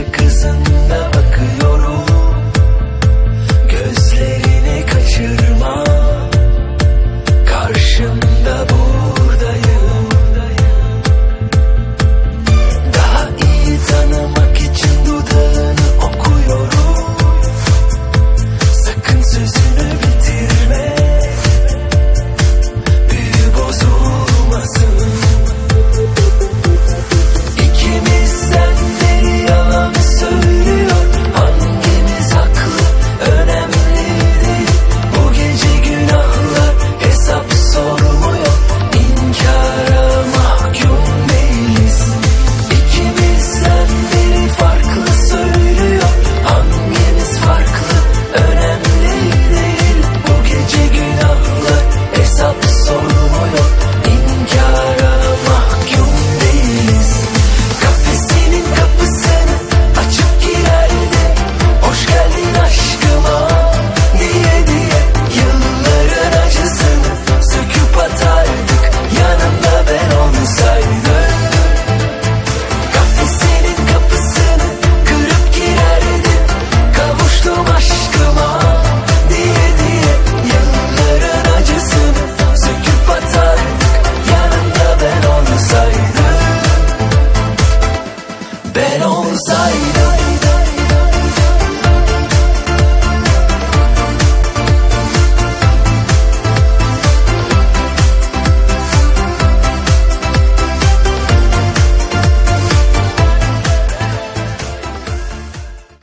ışık hızında Bet on the side.